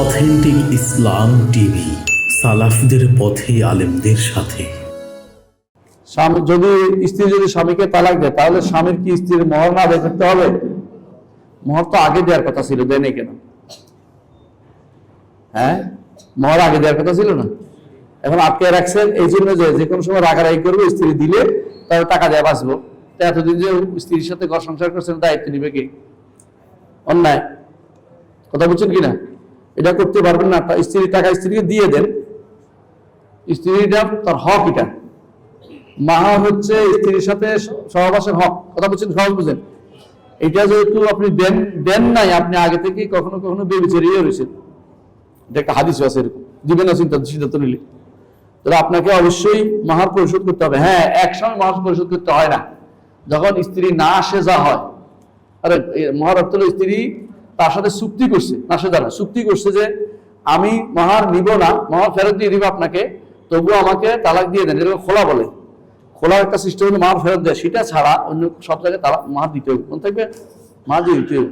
Authentic ইসলাম TV, সালাফদের পথে আলেমদের সাথে। স্বামী, যদি স্ত্রী যদি স্বামীকে তালাক দেয়, তাহলে স্বামীর কি স্ত্রীর মহর না আদায় করতে হবে? মহর তো আগে দেওয়ার কথা ছিল দেয় নাই কেন? হ্যাঁ? মহর আগে দেওয়ার কথা ছিল না? এখন আটকে রাখছেন, এই জন্য যে যে কোনো সময় রাগারাগি করবে, স্ত্রী দিলে তাহলে টাকা দেওয়া বাঁচবো। তা এতদিন যে স্ত্রীর সাথে ঘর সংসার করছেন দায়িত্ব নিবে কি? অন্যায়। কথা বলছেন কি না এটা করতে পারবেন না স্ত্রীর টাকা স্ত্রীকে দিয়ে দেন। স্ত্রীটা তার হক এটা। মাহা হচ্ছে স্ত্রীর সাথে সহবাসের হক, কথা বলছেন, সহজ বুঝেন এটা যেহেতু আপনি দেন দেন নাই, আপনি আগে থেকে কখনো কখনো বেবিচারিয়ে রয়েছেন। এটা একটা হাদিস আছে এরকম দিবেন না চিন্তা সিদ্ধান্ত নিলে। তাহলে আপনাকে অবশ্যই মাহার পরিশোধ করতে হবে। হ্যাঁ একসময় মাহার পরিশোধ করতে হয় না। যখন স্ত্রী না আসে যা হয়, আরে মহার অর্থ স্ত্রী তার সাথে চুক্তি করছে, না, সে জানা চুক্তি করছে যে আমি মহার নিব না মহার ফেরত দিয়ে দিব আপনাকে তবুও আমাকে তালাক দিয়ে দেন। এরকম খোলা বলে। খোলা একটা সিস্টেম মহার ফেরত দেয়। সেটা ছাড়া অন্য সব জায়গায় তালাক মহার দিতে হবে। কোন থাকবে মহার দিয়ে দিতে হবে।